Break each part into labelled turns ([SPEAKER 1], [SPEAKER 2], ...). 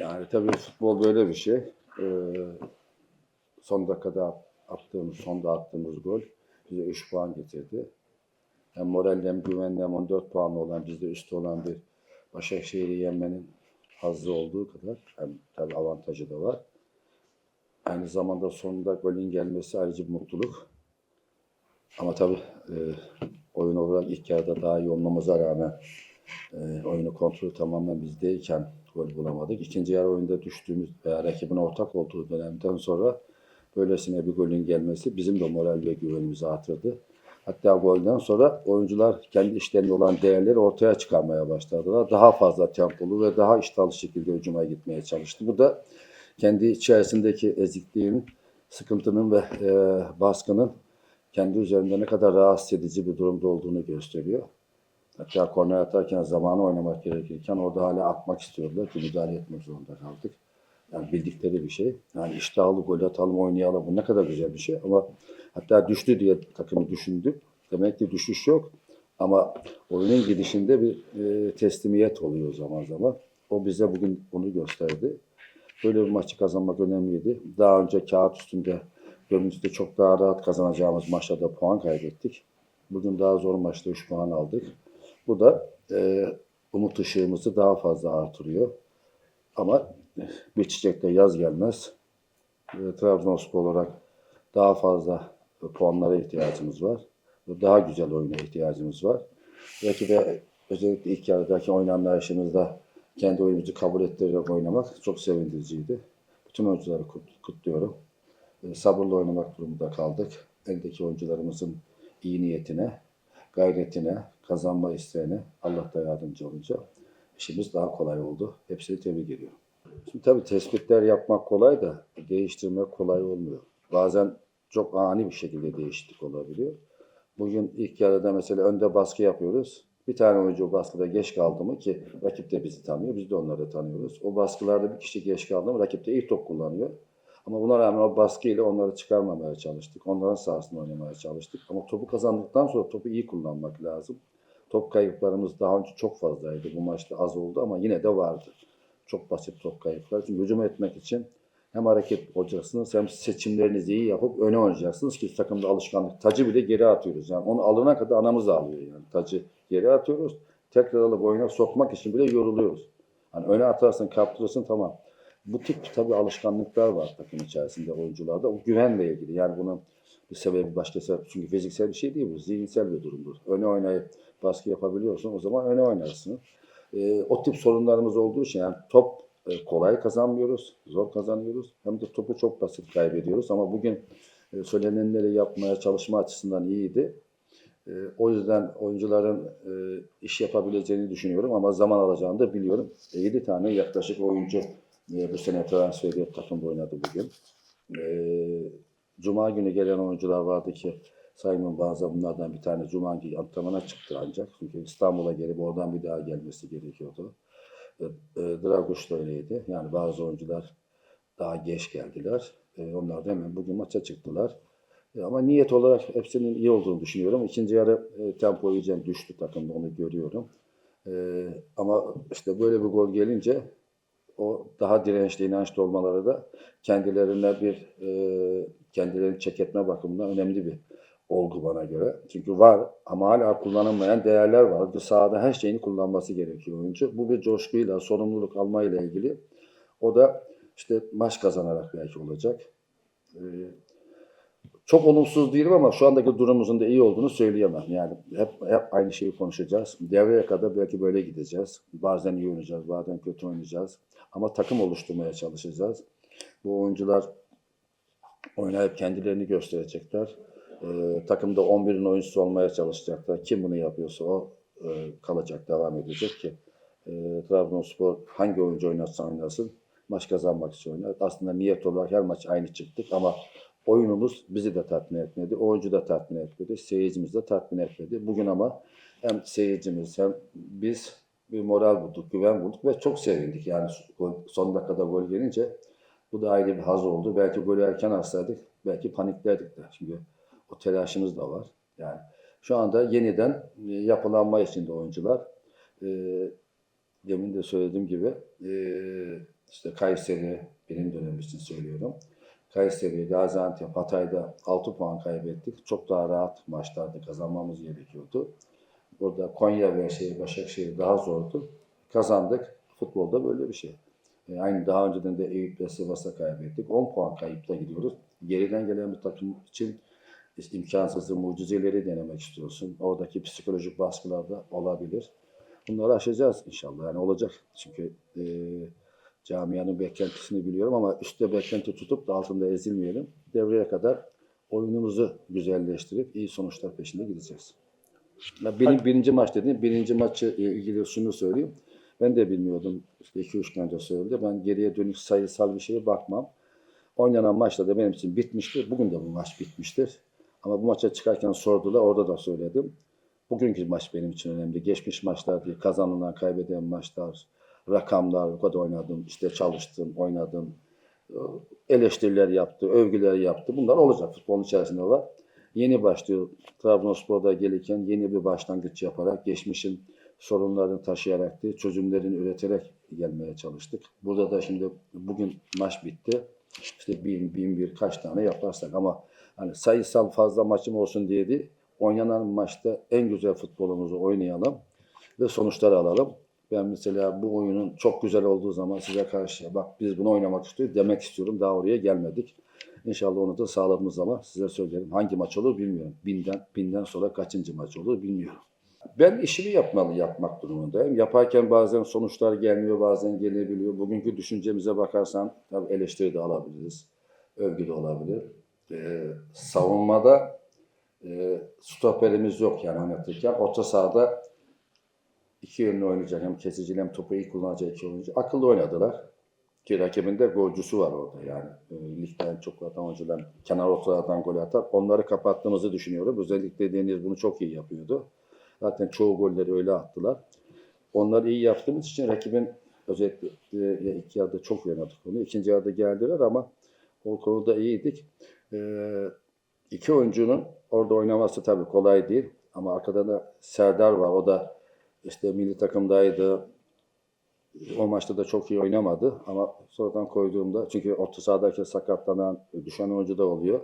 [SPEAKER 1] Yani tabii futbol böyle bir şey. Ee, son dakikada attığımız, sonda attığımız gol bize 3 puan getirdi. Hem moralde hem güvende hem 14 puanlı olan bizde üstü olan bir Başakşehir'i yenmenin hazzı olduğu kadar hem tabii avantajı da var. Aynı zamanda sonunda golün gelmesi ayrıca bir mutluluk. Ama tabii e, oyun olarak ilk yarıda daha iyi olmamıza rağmen e, oyunu kontrolü tamamen bizdeyken gol bulamadık. İkinci yarı oyunda düştüğümüz veya rakibin ortak olduğu dönemden sonra böylesine bir golün gelmesi bizim de moral ve güvenimizi artırdı. Hatta golden sonra oyuncular kendi işlerinde olan değerleri ortaya çıkarmaya başladılar. Daha fazla tempolu ve daha iştahlı şekilde hücuma gitmeye çalıştı. Bu da kendi içerisindeki ezikliğin, sıkıntının ve e, baskının kendi üzerinde ne kadar rahatsız edici bir durumda olduğunu gösteriyor. Hatta korner atarken zamanı oynamak gerekirken orada hala atmak istiyorlar ki müdahale etmek zorunda kaldık. Yani bildikleri bir şey. Yani iştahlı gol atalım oynayalım bu ne kadar güzel bir şey ama hatta düştü diye takımı düşündük. Demek ki düşüş yok ama oyunun gidişinde bir e, teslimiyet oluyor zaman zaman. O bize bugün bunu gösterdi. Böyle bir maçı kazanmak önemliydi. Daha önce kağıt üstünde Gönlümüzde çok daha rahat kazanacağımız maçlarda puan kaybettik. Bugün daha zor maçta 3 puan aldık. Bu da e, umut ışığımızı daha fazla artırıyor. Ama bir çiçekte yaz gelmez. E, Trabzonspor olarak daha fazla puanlara ihtiyacımız var. Daha güzel oyuna ihtiyacımız var. De özellikle ilk yarıdaki oynanışımızda kendi oyunumuzu kabul ettirerek oynamak çok sevindiriciydi. Bütün oyuncuları kut- kutluyorum. E, sabırla oynamak durumunda kaldık. Eldeki oyuncularımızın iyi niyetine, gayretine, kazanma isteğine Allah da yardımcı olunca işimiz daha kolay oldu. Hepsini tebrik ediyorum. Şimdi tabii tespitler yapmak kolay da değiştirmek kolay olmuyor. Bazen çok ani bir şekilde değişiklik olabiliyor. Bugün ilk yarıda mesela önde baskı yapıyoruz. Bir tane oyuncu baskıda geç kaldı mı ki rakip de bizi tanıyor, biz de onları tanıyoruz. O baskılarda bir kişi geç kaldı mı rakip de iyi top kullanıyor. Ama buna rağmen o baskıyla onları çıkarmamaya çalıştık. Onların sahasında oynamaya çalıştık. Ama topu kazandıktan sonra topu iyi kullanmak lazım. Top kayıplarımız daha önce çok fazlaydı. Bu maçta az oldu ama yine de vardı. Çok basit top kayıpları. Çünkü hücum etmek için hem hareket olacaksınız hem seçimlerinizi iyi yapıp öne oynayacaksınız ki takımda alışkanlık. Tacı bile geri atıyoruz. Yani onu alana kadar anamız ağlıyor yani. Tacı geri atıyoruz. Tekrar alıp oyuna sokmak için bile yoruluyoruz. Hani öne atarsın, kaptırırsın tamam. Bu tip tabii alışkanlıklar var takım içerisinde oyuncularda. O güvenle ilgili. Yani bunun bir sebebi başkası. Çünkü fiziksel bir şey değil bu. Zihinsel bir durumdur. Öne oynayıp baskı yapabiliyorsun. O zaman öne oynarsın. Ee, o tip sorunlarımız olduğu için yani top e, kolay kazanmıyoruz. Zor kazanıyoruz. Hem de topu çok basit kaybediyoruz. Ama bugün e, söylenenleri yapmaya çalışma açısından iyiydi. E, o yüzden oyuncuların e, iş yapabileceğini düşünüyorum ama zaman alacağını da biliyorum. 7 tane yaklaşık oyuncu e, bu sene transfer edilip takımda oynadı bugün. E, Cuma günü gelen oyuncular vardı ki Sayın bazı bunlardan bir tane Cuma günü antrenmana çıktı ancak. Çünkü İstanbul'a gelip oradan bir daha gelmesi gerekiyordu. E, e, Draguş da öyleydi. Yani bazı oyuncular daha geç geldiler. E, onlar da hemen bugün maça çıktılar. E, ama niyet olarak hepsinin iyi olduğunu düşünüyorum. İkinci yarı e, tempo iyice düştü takımda onu görüyorum. E, ama işte böyle bir gol gelince o daha dirençli, inançlı olmaları da kendilerine bir e, kendilerini çek etme bakımından önemli bir olgu bana göre. Çünkü var ama hala kullanılmayan değerler var. Sahada her şeyini kullanması gerekiyor oyuncu. Bu bir coşkuyla, sorumluluk almayla ilgili. O da işte maç kazanarak belki olacak. E, çok olumsuz değilim ama şu andaki durumumuzun da iyi olduğunu söyleyemem. Yani hep, hep aynı şeyi konuşacağız. Devreye kadar belki böyle gideceğiz. Bazen iyi oynayacağız, bazen kötü oynayacağız. Ama takım oluşturmaya çalışacağız. Bu oyuncular oynayıp kendilerini gösterecekler. Ee, takımda 11'in oyuncusu olmaya çalışacaklar. Kim bunu yapıyorsa o e, kalacak, devam edecek ki e, Trabzonspor hangi oyuncu oynatsa oynasın maç kazanmak için oynar. Aslında niyet olarak her maç aynı çıktık ama oyunumuz bizi de tatmin etmedi. Oyuncu da tatmin etmedi. Seyircimiz de tatmin etmedi. Bugün ama hem seyircimiz hem biz bir moral bulduk, güven bulduk ve çok sevindik. Yani son dakikada gol gelince bu da ayrı bir haz oldu. Belki golü erken alsaydık belki paniklerdik de. Çünkü o telaşımız da var. Yani şu anda yeniden e, yapılanma içinde oyuncular. E, demin de söylediğim gibi e, işte Kayseri benim dönem için söylüyorum. Kayseri, Gaziantep, Hatay'da 6 puan kaybettik. Çok daha rahat maçlarda kazanmamız gerekiyordu. Burada Konya ve şey, Başakşehir daha zordu. Kazandık. Futbolda böyle bir şey. E, aynı daha önceden de Eyüp ve Sivas'a kaybettik. 10 puan kayıpta gidiyoruz. Geriden gelen bir takım için imkansızı, mucizeleri denemek istiyorsun. Oradaki psikolojik baskılar da olabilir. Bunları aşacağız inşallah. Yani olacak. Çünkü e, camianın beklentisini biliyorum ama üstte beklenti tutup da altında ezilmeyelim. Devreye kadar oyunumuzu güzelleştirip iyi sonuçlar peşinde gideceğiz. Ya benim birinci maç dediğim, birinci maçı ilgili şunu söyleyeyim. Ben de bilmiyordum. İşte 2-3 gün önce söyledi. Ben geriye dönük sayısal bir şeye bakmam. Oynanan maçta da benim için bitmiştir. Bugün de bu maç bitmiştir. Ama bu maça çıkarken sordular. Orada da söyledim. Bugünkü maç benim için önemli. Geçmiş maçlar değil. Kazanılan, kaybeden maçlar, rakamlar, o kadar oynadım, işte çalıştım, oynadım. Eleştiriler yaptı, övgüler yaptı. Bunlar olacak. Futbolun içerisinde var. Yeni başlıyor. Trabzonspor'da gelirken yeni bir başlangıç yaparak, geçmişin sorunlarını taşıyarak değil, çözümlerini üreterek gelmeye çalıştık. Burada da şimdi bugün maç bitti. İşte bin, bin bir kaç tane yaparsak ama hani sayısal fazla maçım olsun diye değil, oynanan maçta en güzel futbolumuzu oynayalım ve sonuçları alalım. Ben mesela bu oyunun çok güzel olduğu zaman size karşı bak biz bunu oynamak istiyoruz demek istiyorum. Daha oraya gelmedik. İnşallah onu da sağladığımız zaman size söylerim. Hangi maç olur bilmiyorum. Binden, binden sonra kaçıncı maç olur bilmiyorum. Ben işimi yapmalı, yapmak durumundayım. Yaparken bazen sonuçlar gelmiyor, bazen gelebiliyor. Bugünkü düşüncemize bakarsan tabii eleştiri de alabiliriz. Övgü de olabilir. Ee, savunmada e, stoperimiz yok yani oynatırken. Orta sahada iki yönlü oynayacak. Hem kesici hem topu iyi kullanacak iki oyuncu. Akıllı oynadılar. Ki rakibinde golcüsü var orada yani. E, ligden çok atan oyuncular kenar ortalardan gol atar. Onları kapattığımızı düşünüyorum. Özellikle Deniz bunu çok iyi yapıyordu. Zaten çoğu golleri öyle attılar. Onları iyi yaptığımız için rakibin özellikle e, iki yarıda çok oynadık bunu. İkinci yarıda geldiler ama o konuda iyiydik. Ee, iki oyuncunun orada oynaması tabii kolay değil. Ama arkada da Serdar var. O da işte milli takımdaydı. O maçta da çok iyi oynamadı ama sonradan koyduğumda çünkü orta sahadaki sakatlanan, düşen oyuncu da oluyor.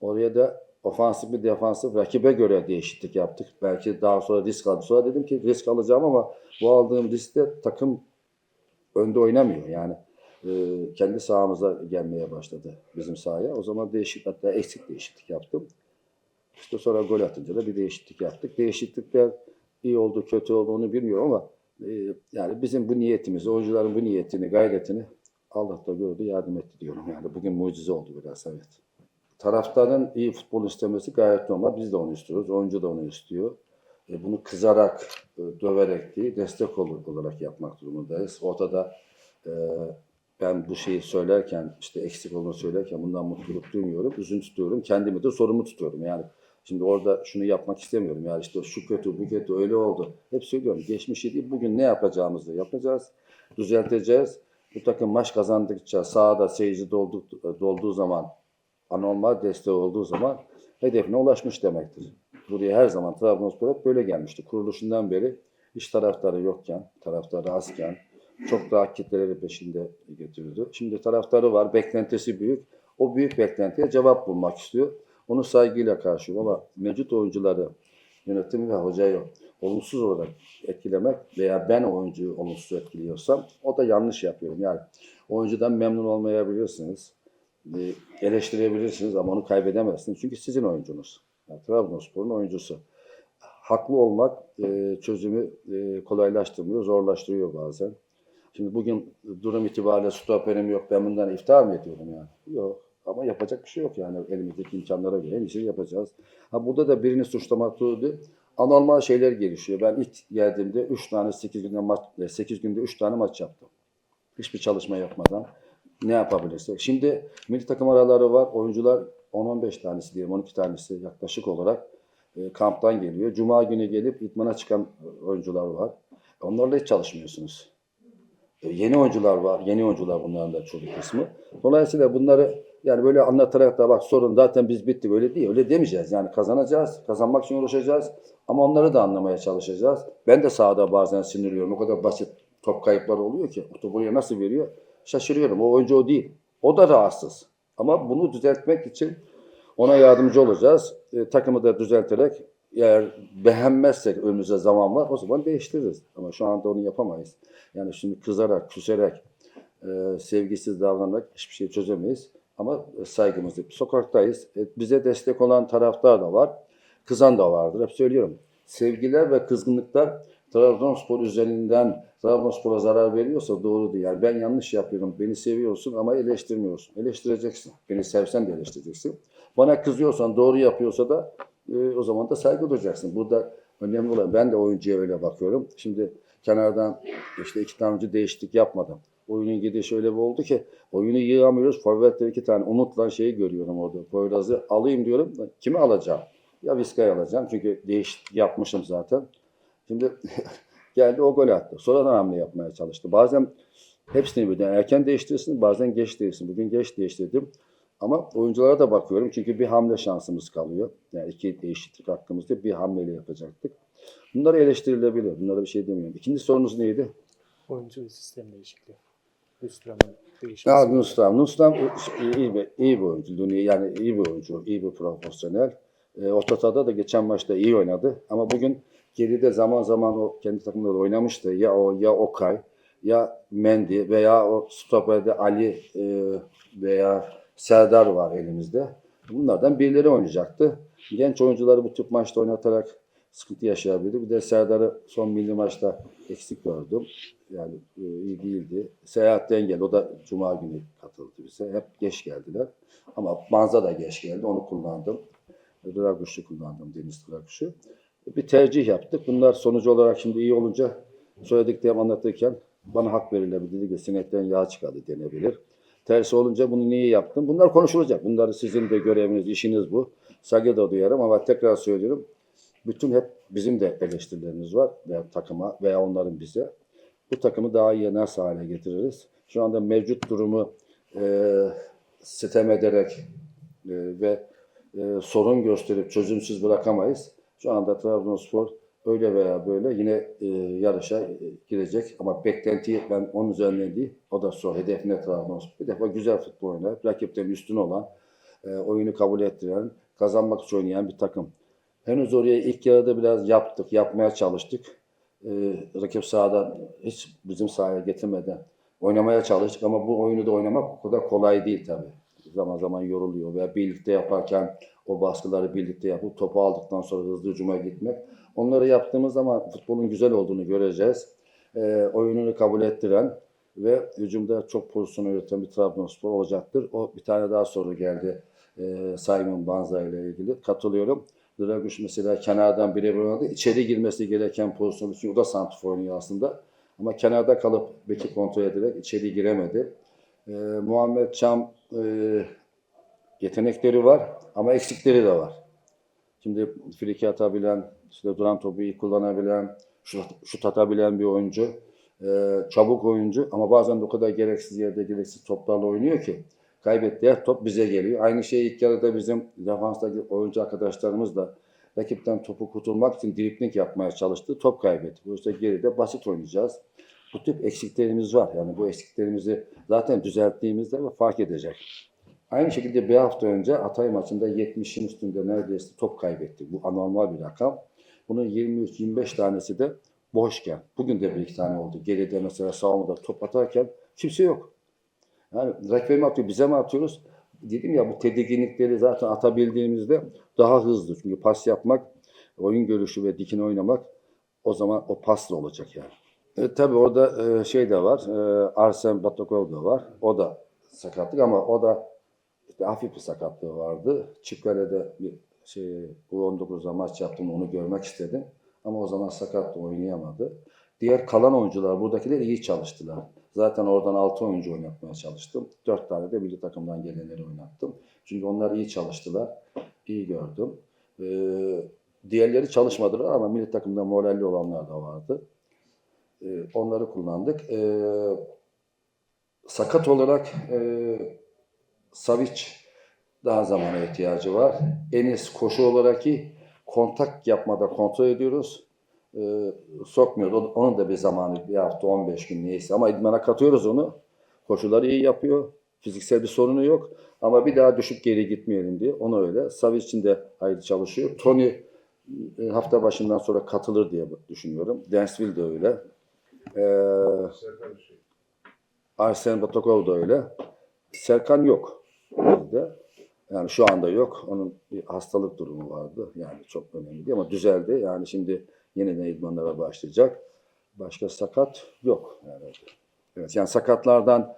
[SPEAKER 1] Oraya da ofansif bir defansif rakibe göre değişiklik yaptık. Belki daha sonra risk aldım. Sonra dedim ki risk alacağım ama bu aldığım riskte takım önde oynamıyor. Yani e, kendi sahamıza gelmeye başladı bizim sahaya. O zaman değişik hatta eksik değişiklik yaptım. İşte sonra gol atınca da bir değişiklik yaptık. Değişiklikler iyi oldu, kötü oldu onu bilmiyorum ama e, yani bizim bu niyetimizi, oyuncuların bu niyetini, gayretini Allah da gördü, yardım etti diyorum. Yani bugün mucize oldu biraz evet. Taraftarın iyi futbol istemesi gayet normal. Biz de onu istiyoruz. Oyuncu da onu istiyor. E, bunu kızarak, e, döverek değil, destek olarak yapmak durumundayız. Ortada e, ben bu şeyi söylerken, işte eksik olduğunu söylerken bundan mutluluk duymuyorum. Üzüntü tutuyorum. Kendimi de sorumlu tutuyorum. Yani Şimdi orada şunu yapmak istemiyorum. Yani işte şu kötü, bu kötü, öyle oldu. Hep söylüyorum. Geçmişi değil, bugün ne yapacağımızı yapacağız. Düzelteceğiz. Bu takım maç kazandıkça, sahada seyirci doldu, dolduğu zaman, anormal desteği olduğu zaman hedefine ulaşmış demektir. Buraya her zaman Trabzonspor böyle gelmişti. Kuruluşundan beri hiç taraftarı yokken, taraftarı azken çok daha kitleleri peşinde götürdü. Şimdi taraftarı var, beklentisi büyük. O büyük beklentiye cevap bulmak istiyor. Onu saygıyla karşılıyorum ama mevcut oyuncuları yönetim ve hocayı olumsuz olarak etkilemek veya ben oyuncuyu olumsuz etkiliyorsam o da yanlış yapıyorum. Yani oyuncudan memnun olmayabilirsiniz, e, eleştirebilirsiniz ama onu kaybedemezsiniz. Çünkü sizin oyuncunuz. Yani Trabzonspor'un oyuncusu. Haklı olmak e, çözümü e, kolaylaştırmıyor, zorlaştırıyor bazen. Şimdi bugün durum itibariyle stoperim yok, ben bundan iftihar mı ediyorum yani? Yok. Ama yapacak bir şey yok yani elimizdeki imkanlara göre en iyisini yapacağız. Ha burada da birini suçlamak doğru Anormal şeyler gelişiyor. Ben ilk geldiğimde 3 tane 8 günde maç 8 günde 3 tane maç yaptım. Hiçbir çalışma yapmadan ne yapabilirsek. Şimdi milli takım araları var. Oyuncular 10-15 tanesi diyelim 12 tanesi yaklaşık olarak e, kamptan geliyor. Cuma günü gelip itmana çıkan oyuncular var. Onlarla hiç çalışmıyorsunuz. E, yeni oyuncular var. Yeni oyuncular bunların da çoğu kısmı. Dolayısıyla bunları yani böyle anlatarak da bak sorun zaten biz bittik öyle değil. Öyle demeyeceğiz. Yani kazanacağız. Kazanmak için uğraşacağız. Ama onları da anlamaya çalışacağız. Ben de sahada bazen sinirliyorum. O kadar basit top kayıpları oluyor ki. Topu oraya nasıl veriyor? şaşırıyorum. O oyuncu o değil. O da rahatsız. Ama bunu düzeltmek için ona yardımcı olacağız. E, takımı da düzelterek eğer beğenmezsek önümüzde zaman var o zaman değiştiririz. Ama şu anda onu yapamayız. Yani şimdi kızarak, küserek, e, sevgisiz davranarak hiçbir şey çözemeyiz. Ama saygımızı sokaktayız. E, bize destek olan taraftar da var. Kızan da vardır. Hep söylüyorum. Sevgiler ve kızgınlıklar Trabzonspor üzerinden Trabzonspor'a zarar veriyorsa doğru değil. Yani ben yanlış yapıyorum. Beni seviyorsun ama eleştirmiyorsun. Eleştireceksin. Beni sevsen de eleştireceksin. Bana kızıyorsan doğru yapıyorsa da e, o zaman da saygı duyacaksın. Burada önemli olan ben de oyuncuya öyle bakıyorum. Şimdi kenardan işte iki tane oyuncu değişiklik yapmadım. Oyunun gidişi öyle bir oldu ki oyunu yığamıyoruz. Forvet'te iki tane unutulan şeyi görüyorum orada. Poyraz'ı alayım diyorum. Kimi alacağım? Ya Vizca'yı alacağım çünkü değişiklik yapmışım zaten. Şimdi geldi o gol attı. Sonradan hamle yapmaya çalıştı. Bazen hepsini birden erken değiştirsin, bazen geç değiştirsin. Bugün geç değiştirdim. Ama oyunculara da bakıyorum çünkü bir hamle şansımız kalıyor. Yani iki değişiklik hakkımızda bir hamleyle yapacaktık. Bunlar eleştirilebilir. Bunlara bir şey demiyorum. İkinci sorunuz neydi?
[SPEAKER 2] Oyuncu sistem değişikliği. Üstüram'ın değişmesi.
[SPEAKER 1] Ya Nusram. Nusram iyi bir, iyi bir oyuncu. Yani iyi bir oyuncu, iyi bir profesyonel. E, Ototada da geçen maçta iyi oynadı. Ama bugün geride zaman zaman o kendi takımında da oynamıştı. Ya o ya Okay ya Mendy veya o stoperde Ali e, veya Serdar var elimizde. Bunlardan birileri oynayacaktı. Genç oyuncuları bu tip maçta oynatarak sıkıntı yaşayabilir. Bir de Serdar'ı son milli maçta eksik gördüm. Yani e, iyi değildi. Seyahatten geldi. O da Cuma günü katıldı bize. Hep geç geldiler. Ama Manza da geç geldi. Onu kullandım. Draguş'u kullandım. Deniz Draguş'u. Bir tercih yaptık. Bunlar sonucu olarak şimdi iyi olunca söylediklerimi anlatırken bana hak verilebilir. Sinetten yağ çıkardı denebilir. Tersi olunca bunu niye yaptım? Bunlar konuşulacak. Bunları sizin de göreviniz, işiniz bu. Saygı da duyarım ama tekrar söylüyorum. Bütün hep bizim de eleştirilerimiz var veya takıma veya onların bize. Bu takımı daha iyi nasıl hale getiririz? Şu anda mevcut durumu e, sitem ederek e, ve e, sorun gösterip çözümsüz bırakamayız. Şu anda Trabzonspor öyle veya böyle yine e, yarışa e, girecek ama beklentiyi ben onun üzerinden değil. O da so hedef ne Trabzonspor? Bir defa güzel futbol oynar, rakipten üstün olan, e, oyunu kabul ettiren, kazanmak için oynayan bir takım. Henüz oraya ilk yarıda biraz yaptık, yapmaya çalıştık. E, rakip sahada hiç bizim sahaya getirmeden oynamaya çalıştık ama bu oyunu da oynamak o kadar kolay değil tabii. Zaman zaman yoruluyor veya birlikte yaparken o baskıları birlikte yapıp topu aldıktan sonra hızlı hücuma gitmek. Onları yaptığımız zaman futbolun güzel olduğunu göreceğiz. E, oyununu kabul ettiren ve hücumda çok pozisyon üreten bir Trabzonspor olacaktır. O bir tane daha soru geldi. E, Simon Banza ile ilgili. Katılıyorum. Draguş mesela kenardan birebir oynadı. İçeri girmesi gereken pozisyon için o da santrfor oynuyor aslında. Ama kenarda kalıp beki kontrol ederek içeri giremedi. E, Muhammed Çam e, yetenekleri var ama eksikleri de var. Şimdi friki atabilen, işte duran topu iyi kullanabilen, şut, şut atabilen bir oyuncu. Ee, çabuk oyuncu ama bazen de o kadar gereksiz yerde gereksiz toplarla oynuyor ki kaybettiği top bize geliyor. Aynı şey ilk yarıda bizim defanstaki oyuncu arkadaşlarımız da rakipten topu kurtulmak için dripling yapmaya çalıştı. Top kaybetti. Oysa geride basit oynayacağız. Bu tip eksiklerimiz var. Yani bu eksiklerimizi zaten düzelttiğimizde fark edecek. Aynı şekilde bir hafta önce Hatay maçında 70'in üstünde neredeyse top kaybettik. Bu anormal bir rakam. Bunun 23-25 tanesi de boşken. Bugün de bir iki tane oldu. Geride mesela savunmada top atarken kimse yok. Yani rakibe mi atıyor, bize mi atıyoruz? Dedim ya bu tedirginlikleri zaten atabildiğimizde daha hızlı. Çünkü pas yapmak, oyun görüşü ve dikine oynamak o zaman o pasla olacak yani. E, tabii orada e, şey de var. E, Arsen Batakov da var. O da sakatlık ama o da işte hafif bir sakatlığı vardı. Çikkale'de bir şey U19'da maç yaptım onu görmek istedim. Ama o zaman sakattı oynayamadı. Diğer kalan oyuncular buradakiler iyi çalıştılar. Zaten oradan 6 oyuncu oynatmaya çalıştım. 4 tane de milli takımdan gelenleri oynattım. Çünkü onlar iyi çalıştılar. İyi gördüm. Ee, diğerleri çalışmadılar ama milli takımda moralli olanlar da vardı. Ee, onları kullandık. Ee, sakat olarak e, Savic daha zamana ihtiyacı var. Enis koşu olarak iyi. Kontak yapmada kontrol ediyoruz. Ee, sokmuyordu. Onun da bir zamanı bir hafta 15 gün neyse ama idmana katıyoruz onu. Koşuları iyi yapıyor. Fiziksel bir sorunu yok. Ama bir daha düşüp geri gitmeyelim diye. Onu öyle. Savic için de hayli çalışıyor. Tony e, hafta başından sonra katılır diye düşünüyorum. Dansville de öyle. Ee, Arsen Batakov da öyle. Serkan yok. Bizde. Yani şu anda yok. Onun bir hastalık durumu vardı. Yani çok önemli ama düzeldi. Yani şimdi yeniden idmanlara başlayacak. Başka sakat yok herhalde. Evet yani sakatlardan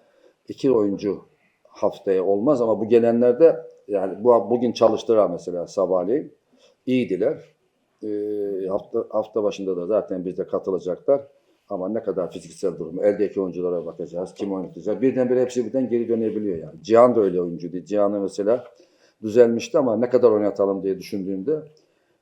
[SPEAKER 1] iki oyuncu haftaya olmaz ama bu gelenlerde yani bu bugün çalıştıran mesela sabahleyin iyiydiler. Ee, hafta hafta başında da zaten bizde katılacaklar. Ama ne kadar fiziksel durumu, eldeki oyunculara bakacağız, kim oynatacak. Birdenbire hepsi birden geri dönebiliyor yani. Cihan da öyle oyuncuydu. Cihan'ı mesela düzelmişti ama ne kadar oynatalım diye düşündüğümde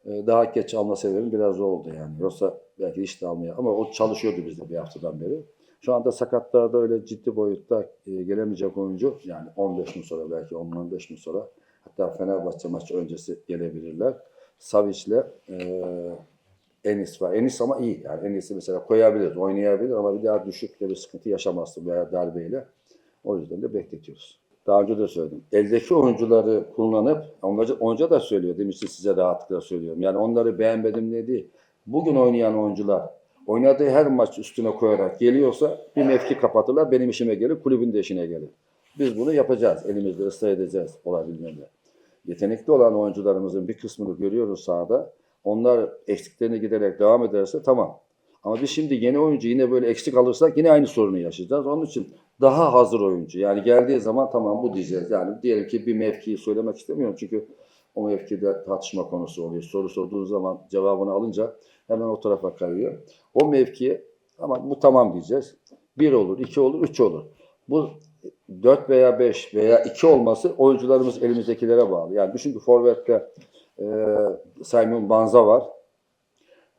[SPEAKER 1] e, daha geç alma sebebim biraz o oldu yani. Yoksa belki hiç de almaya ama o çalışıyordu bizde bir haftadan beri. Şu anda sakatlarda öyle ciddi boyutta e, gelemeyecek oyuncu yani 15 gün sonra belki 10-15 gün sonra hatta Fenerbahçe maçı öncesi gelebilirler. Savic'le e, Enis var. Enis ama iyi. Yani Enis'i mesela koyabilir, oynayabilir ama bir daha düşükle bir sıkıntı yaşamazdı veya darbeyle. O yüzden de bekletiyoruz. Daha önce de söyledim. Eldeki oyuncuları kullanıp, onları, onca da söylüyor demişti size rahatlıkla söylüyorum. Yani onları beğenmedim ne değil. Bugün oynayan oyuncular oynadığı her maç üstüne koyarak geliyorsa bir mevki kapatırlar. Benim işime gelir, kulübün de işine gelir. Biz bunu yapacağız. Elimizde ısrar edeceğiz olabildiğince. Yetenekli olan oyuncularımızın bir kısmını görüyoruz sahada. Onlar eksiklerini giderek devam ederse tamam. Ama biz şimdi yeni oyuncu yine böyle eksik alırsak yine aynı sorunu yaşayacağız. Onun için daha hazır oyuncu. Yani geldiği zaman tamam bu diyeceğiz. Yani diyelim ki bir mevkiyi söylemek istemiyorum çünkü o mevkide tartışma konusu oluyor. Soru sorduğun zaman cevabını alınca hemen o tarafa kayıyor. O mevkiye ama bu tamam diyeceğiz. Bir olur, iki olur, üç olur. Bu 4 veya 5 veya 2 olması oyuncularımız elimizdekilere bağlı. Yani düşün ki Forvet'te e, Simon Banza var.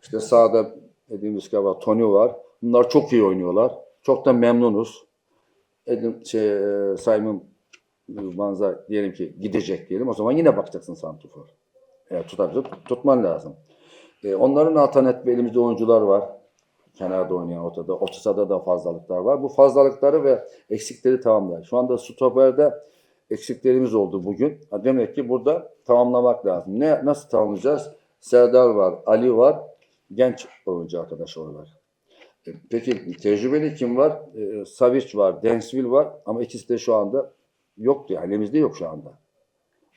[SPEAKER 1] İşte sağda dediğimiz gibi var, Tony var. Bunlar çok iyi oynuyorlar. Çok da memnunuz. Edim, şey, e, Simon Banza diyelim ki gidecek diyelim. O zaman yine bakacaksın Santufor. Eğer tutabilirse tut- tutman lazım. E, onların alternatif elimizde oyuncular var. Kenarda oynayan ortada. Ortada da fazlalıklar var. Bu fazlalıkları ve eksikleri tamamlar. Şu anda stoperde eksiklerimiz oldu bugün. Demek ki burada tamamlamak lazım. Ne nasıl tamamlayacağız? Serdar var, Ali var, genç oyuncu arkadaşlar var. E, Peki tecrübeli kim var? E, Savic var, Densville var ama ikisi de şu anda yoktu. Yani elimizde yok şu anda.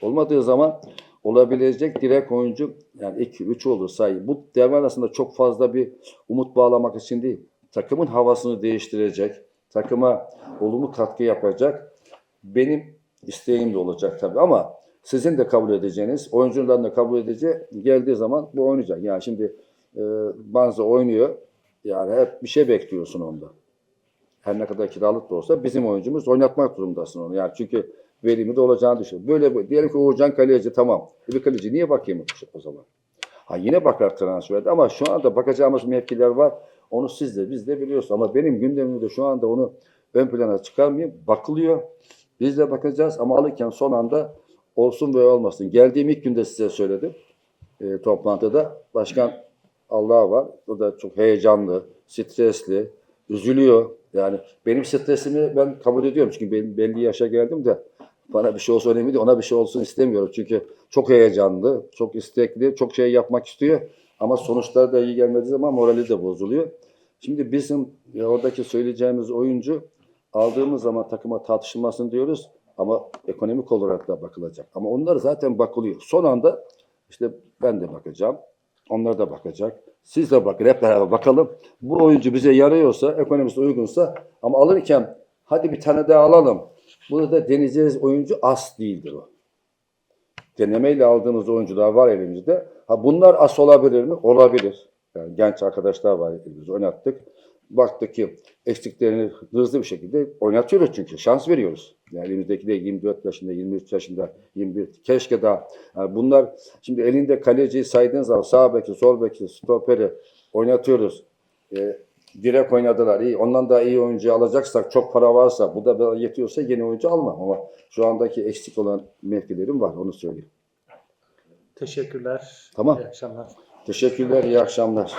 [SPEAKER 1] Olmadığı zaman olabilecek direkt oyuncu yani 2-3 olur sayı. Bu devre arasında çok fazla bir umut bağlamak için değil. Takımın havasını değiştirecek, takıma olumlu katkı yapacak benim isteğim de olacak tabii ama sizin de kabul edeceğiniz, oyuncuların da kabul edeceği geldiği zaman bu oynayacak. Yani şimdi e, Banza oynuyor. Yani hep bir şey bekliyorsun onda. Her ne kadar kiralık da olsa bizim oyuncumuz oynatmak durumundasın onu. Yani çünkü verimi de olacağını düşün. Böyle bu- diyelim ki Uğurcan kaleci tamam. E bir kaleci niye bakayım o zaman? Ha yine bakar transferde ama şu anda bakacağımız mevkiler var. Onu siz de biz de biliyoruz. Ama benim gündemimde şu anda onu ön plana çıkarmayayım. Bakılıyor. Biz de bakacağız ama alırken son anda olsun veya olmasın. Geldiğim ilk günde size söyledim. E, toplantıda. Başkan Allah var. O da çok heyecanlı, stresli, üzülüyor. Yani benim stresimi ben kabul ediyorum. Çünkü ben belli yaşa geldim de bana bir şey olsa önemli değil. Ona bir şey olsun istemiyorum. Çünkü çok heyecanlı, çok istekli, çok şey yapmak istiyor. Ama sonuçlar da iyi gelmediği zaman morali de bozuluyor. Şimdi bizim oradaki söyleyeceğimiz oyuncu aldığımız zaman takıma tartışılmasın diyoruz. Ama ekonomik olarak da bakılacak. Ama onlar zaten bakılıyor. Son anda işte ben de bakacağım. Onlar da bakacak. Siz de bakın hep beraber bakalım. Bu oyuncu bize yarıyorsa, ekonomisi uygunsa ama alırken hadi bir tane daha alalım. Bunu da deneyeceğiz oyuncu as değildir o. Denemeyle aldığımız oyuncular var elimizde. Ha bunlar as olabilir mi? Olabilir. Yani genç arkadaşlar var elimizde oynattık. Baktık ki eksiklerini hızlı bir şekilde oynatıyoruz çünkü. Şans veriyoruz. Yani elimizdeki de 24 yaşında, 23 yaşında, 21. Keşke daha. Yani bunlar şimdi elinde kaleciyi saydığın zaman sağ beki, sol beki, stoperi oynatıyoruz. Ee, direkt oynadılar. iyi. Ondan daha iyi oyuncu alacaksak, çok para varsa, bu da yetiyorsa yeni oyuncu almam. Ama şu andaki eksik olan mevkilerim var, onu söyleyeyim.
[SPEAKER 2] Teşekkürler.
[SPEAKER 1] Tamam.
[SPEAKER 2] İyi akşamlar.
[SPEAKER 1] Teşekkürler, iyi akşamlar.